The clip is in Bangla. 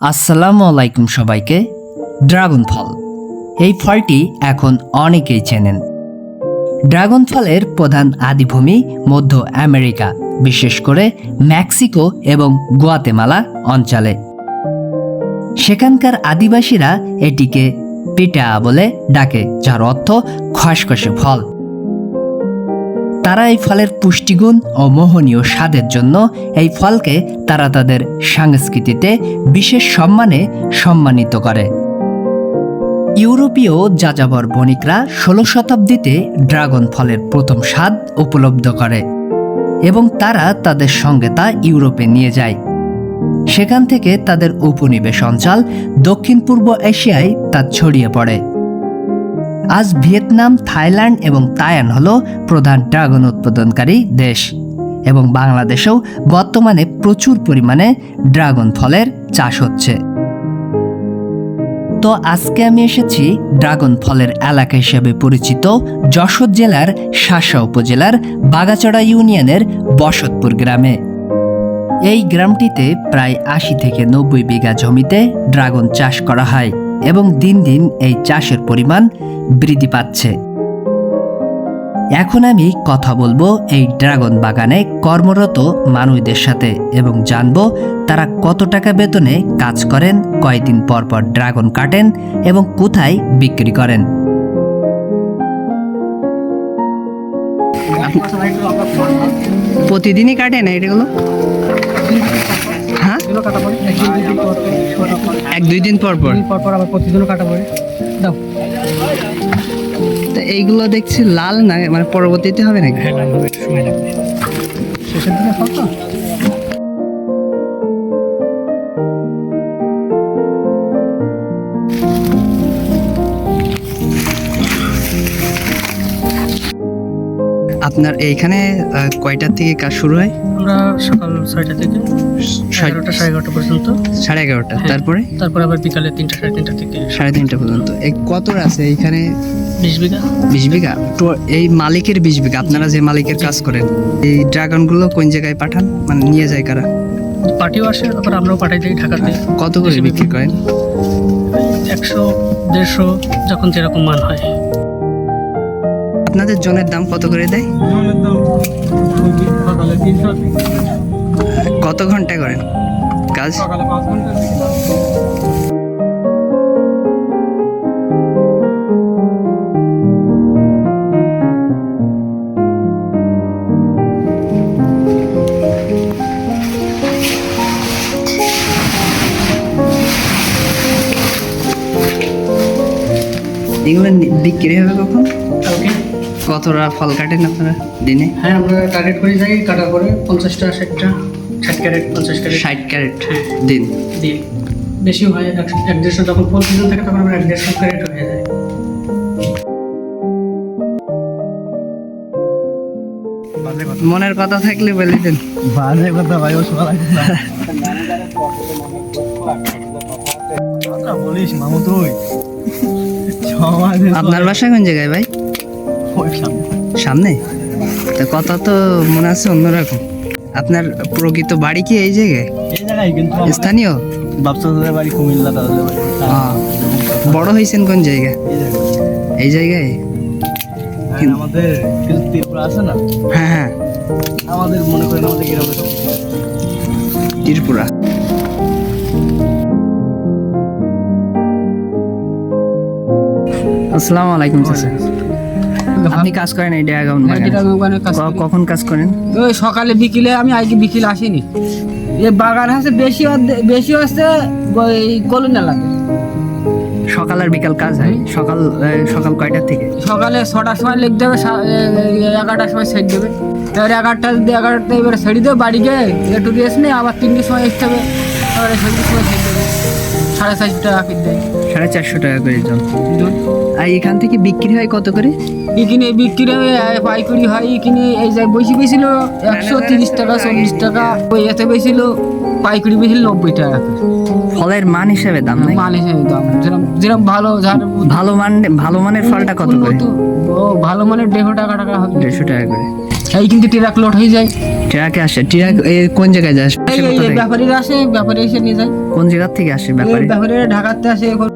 আসসালামু আলাইকুম সবাইকে। ড্রাগন ফল এই ফলটি এখন অনেকেই চেনেন। ড্রাগন ফলের প্রধান আদিভূমি মধ্য আমেরিকা, বিশেষ করে মেক্সিকো এবং গোয়াতেমালা অঞ্চলে। সেখানকার আদিবাসীরা এটিকে পিটা বলে ডাকে, যার অর্থ খসখসে ফল। তারা এই ফলের পুষ্টিগুণ ও মোহনীয় স্বাদের জন্য এই ফলকে তারা তাদের সংস্কৃতিতে বিশেষ সম্মানে সম্মানিত করে। ইউরোপীয় যাযাবর বণিকরা ষোলো শতাব্দীতে ড্রাগন ফলের প্রথম স্বাদ উপলব্ধ করে এবং তারা তাদের সঙ্গে তা ইউরোপে নিয়ে যায়। সেখান থেকে তাদের উপনিবেশ অঞ্চল দক্ষিণ পূর্ব এশিয়ায় তা ছড়িয়ে পড়ে। আজ ভিয়েতনাম, থাইল্যান্ড এবং তায়ান হল প্রধান ড্রাগন উৎপাদনকারী দেশ এবং বাংলাদেশেও বর্তমানে প্রচুর পরিমাণে ড্রাগন ফলের চাষ হচ্ছে। তো আজকে আমি এসেছি ড্রাগন ফলের এলাকা হিসেবে পরিচিত যশোর জেলার শাসা উপজেলার বাগাচড়া ইউনিয়নের বসতপুর গ্রামে। এই গ্রামটিতে প্রায় আশি থেকে নব্বই বিঘা জমিতে ড্রাগন চাষ করা হয়। এবং দিন দিন এই চাষের পরিমাণ বৃদ্ধি পাচ্ছে। এখন আমি কথা বলব এই ড্রাগন বাগানে কর্মরত মানুষদের সাথে এবং জানব তারা কত টাকা বেতনে কাজ করেন, কয়দিন পর পর ড্রাগন কাটেন এবং কোথায় বিক্রি করেন। প্রতিদিনই কাটেন এগুলো? হ্যাঁ? কাটা পড়ে। একদিন দুই দিন পর পর কাটা পড়ে এক দুই দিন পর পর? পর পর আবার প্রতিদিনও কাটা পড়ে। দাও। তো এইগুলো দেখছি লাল না মানে পরবর্তীতে হবে নাকি? হ্যাঁ শেষের দিকে আপনার এইখানে কয়টার থেকে কাজ শুরু হয়? আমরা সকাল ছয়টা থেকে এগারোটা সাড়ে এগারোটা পর্যন্ত। সাড়ে এগারোটা। হ্যাঁ। তারপরে? তারপর আবার বিকালে তিনটা সাড়ে তিনটা থেকে সাড়ে তিনটা পর্যন্ত। এই কত আছে এইখানে? বিশ বিঘা। বিশ বিঘা? তো এই মালিকের বিশ বিঘা আপনারা যে মালিকের কাজ করেন এই ড্রাগনগুলো কোন জায়গায় পাঠান? মানে নিয়ে যায় কারা? পার্টিও আসে আবার আমরাও পাঠাই দিই ঢাকাতে। কত করে বিক্রি করেন? একশো দেড়শো যখন যেরকম মান হয়। আপনাদের জনের দাম কত করে দেয়? কত ঘণ্টা করেন? কাজ? এগুলো বিক্রি হবে কখন? কতটা ফল কাটেন আপনারা দিনে? হ্যাঁ আমরা টার্গেট করে যাই কাটার পরে পঞ্চাশটা ষাটটা ষাট ক্যারেট পঞ্চাশ ক্যারেট। ষাট ক্যারেট হ্যাঁ। দিন? দিই বেশিও হয় এক দেড়শো যখন ফুল সিজন থাকে তখন আমরা এক দেড়শো ক্যারেট হয়ে যায়। মনের কথা থাকলে বলে দেন। বাজে কথা ভাই ও সকাল বলিস মামু তুই আপনার বাসা কোন জায়গায় ভাই? সামনে? তা কথা তো মনে আছে অন্যরকম। আপনার প্রকৃত বাড়ি কি এই জায়গায়? স্থানীয়? বাড়ি কুমিল্লা হয়েছেন কোন জায়গায়? এই জায়গায়। আমাদের আছে না? হ্যাঁ হ্যাঁ। আমাদের মনে করেন আমাদের গ্রামে ত্রিপুরা। আসসালামু আলাইকুম চাচা। আপনি কাজ করেন এই ড্রাগন বাগানে ক- কখন কাজ করেন? ওই সকালে বিকেলে আমি আজকে বিকেলে আসিনি। এই বাগান আছে বেশি বেশি হচ্ছে ওই কলোনি এলাকায় সকাল আর বিকাল কাজ হয়? সকাল সকাল কয়টার থেকে? সকালে ছটার সময় লিখতে হবে এ- এ- এগারোটার সময় সেট দেবে। এবার এগারোটা এগারোটা এবারে ছেড়ে দেবে বাড়ি গিয়ে একটু রেস্ট নেই আবার তিনটের সময় আসতে হবে। এবারে সেটার সময় সেট দেবে। সাড়ে চারশো টাকা ফির দেয়। সাড়ে চারশো টাকা করে জন। এখান থেকে বিক্রি হয় কত করে? এখানে বিক্রি এ, পাইকারি হয় এখানে এই যে বসে বেছিল একশো তিরিশ টাকা চল্লিশ টাকা ওই এতে বেছিল পাইকারি বেছিল নব্বই টাকা। ফলের মান হিসাবে দাম নাই মান হিসেবে দাম যেরকম যেরকম ভালো যার ভালো মান ভালো মানের ফলটা কত করে? ও ভালো মানের দেড়শো টাকা টাকা হবে। দেড়শো টাকা করে। এই কিন্তু ট্রাক লোড হয়ে যায়। ট্রাকে আসে ট্রাক কোন জায়গায় যায়? ব্যাপারীরা আসে ব্যাপারী এসে নিয়ে যায়। কোন জায়গা থেকে আসে ব্যাপারে? ব্যাপারীরা ঢাকাতে আসে এখন